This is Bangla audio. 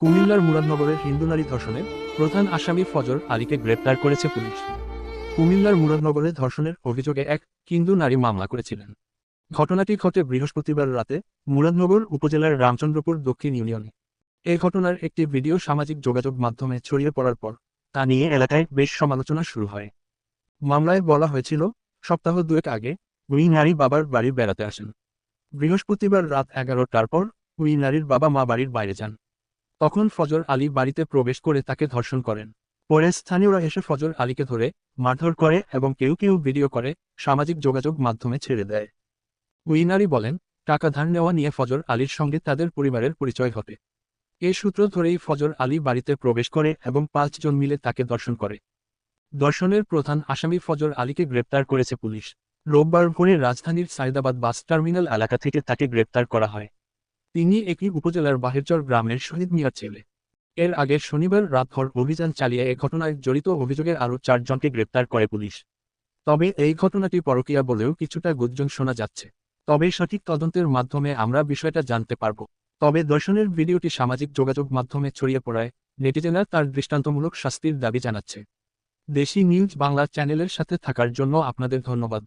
কুমিল্লার মুরাদনগরের হিন্দু নারী ধর্ষণের প্রধান আসামি ফজর আলীকে গ্রেপ্তার করেছে পুলিশ। কুমিল্লার মুরাদনগরে ধর্ষণের অভিযোগে এক হিন্দু নারী মামলা করেছিলেন। ঘটনাটি ঘটে বৃহস্পতিবার রাতে মুরাদনগর উপজেলার রামচন্দ্রপুর দক্ষিণ ইউনিয়নে। এই ঘটনার একটি ভিডিও সামাজিক যোগাযোগ মাধ্যমে ছড়িয়ে পড়ার পর তা নিয়ে এলাকায় বেশ সমালোচনা শুরু হয়। মামলায় বলা হয়েছিল, সপ্তাহ দুয়েক আগে ওই নারী বাবার বাড়ি বেড়াতে আসেন। বৃহস্পতিবার রাত এগারোটার পর ওই নারীর বাবা মা বাড়ির বাইরে যান। তখন ফজর আলী বাড়িতে প্রবেশ করে তাকে ধর্ষণ করেন। পরে স্থানীয়রা এসে ফজর আলীকে ধরে মারধর করে এবং কেউ কেউ ভিডিও করে সামাজিক যোগাযোগ মাধ্যমে ছেড়ে দেয়। ওই নারী বলেন, টাকা ধার নেওয়া নিয়ে ফজর আলীর সঙ্গে তাদের পরিবারের পরিচয় ঘটে। এ সূত্র ধরেই ফজর আলী বাড়িতে প্রবেশ করে এবং পাঁচজন মিলে তাকে দর্শন করে। দর্শনের প্রধান আসামি ফজর আলীকে গ্রেপ্তার করেছে পুলিশ। রোববার ভোরে রাজধানীর সাইদাবাদ বাস টার্মিনাল এলাকা থেকে তাকে গ্রেপ্তার করা হয়। তিনি একই উপজেলার বাহিরচর গ্রামের শহীদ মিয়ার ছেলে। এর আগে শনিবার রাতভর অভিযান চালিয়ে এ ঘটনায় জড়িত অভিযোগে আরও চারজনকে গ্রেপ্তার করে পুলিশ। তবে এই ঘটনাটি পরকীয়া বলেও কিছুটা গুঞ্জন শোনা যাচ্ছে। তবে সঠিক তদন্তের মাধ্যমে আমরা বিষয়টা জানতে পারব। তবে দর্শনের ভিডিওটি সামাজিক যোগাযোগ মাধ্যমে ছড়িয়ে পড়ায় নেটিজেনরা তার দৃষ্টান্তমূলক শাস্তির দাবি জানাচ্ছে। দেশি নিউজ বাংলা চ্যানেলের সাথে থাকার জন্য আপনাদের ধন্যবাদ।